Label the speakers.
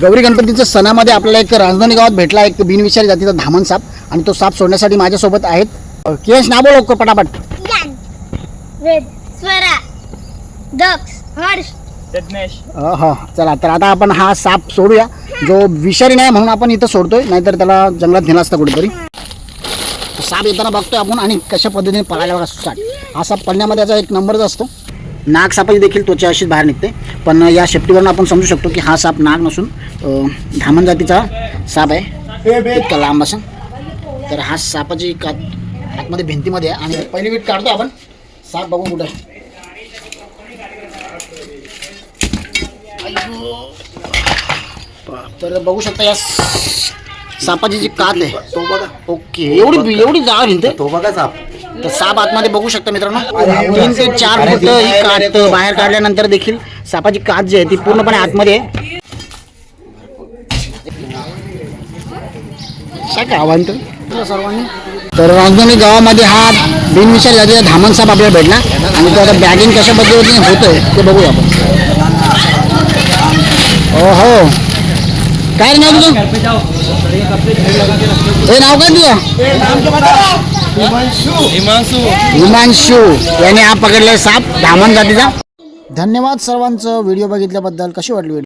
Speaker 1: गौरी गणपतीच्या सणामध्ये आपल्याला एक राजधानी गावात भेटला एक बिनविषारी जातीचा धामण साप आणि तो साप सोडण्यासाठी माझ्यासोबत आहेत. केश ना बोलो पटापट.
Speaker 2: ज्ञान वेद स्वरा दक्ष हर्ष.
Speaker 1: अ, हो चला तर आता आपण हा साप सोडूया. जो विषारी नाही म्हणून आपण इथं सोडतोय नाहीतर त्याला जंगलात नेला असता कुठेतरी. साप येताना बघतोय आपण आणि कशा पद्धतीने पळायला बघा स्टार्ट हा साप पडण्यामध्ये याचा एक नंबरच असतो. नाग सापाची देखील त्वचा अशीच बाहेर निघते. पण या शेपटीवरून आपण समजू शकतो की हा साप नाग नसून धामण जातीचा साप आहे. इतका लांब असून तर हा सापाची का आतमध्ये भिंतीमध्ये आहे. आणि पहिली वीट काढतो आपण. साप बघू कुठं तर बघू शकता या सापाची जी कात आहे
Speaker 3: तो बघा.
Speaker 1: ओके. एवढी एवढी जागा भिंत
Speaker 3: तो बघा साप.
Speaker 1: तर साप आतमध्ये बघू शकता मित्रांनो. तीन ते चार फूट ही कात बाहेर काढल्यानंतर देखील सापाची कात जी आहे ती पूर्णपणे आतमध्ये आहे. काय आव्हान तर. सर्वांनी. तर राजधानी गावामध्ये हा बिनविषारी जातीचा धामण साप आपल्याला भेटला. आणि तो आता बॅगिंग कशा पद्धतीने होतोय ते बघूया आपण. हो हो काय रे नाव तुझं? हे नाव काय तुझं? हिमांशू. याने हा पकडलेला साप धामण जातीचा. धन्यवाद सर्वांचं. व्हिडिओ बघितल्याबद्दल कशी वाटली? व्हिडिओ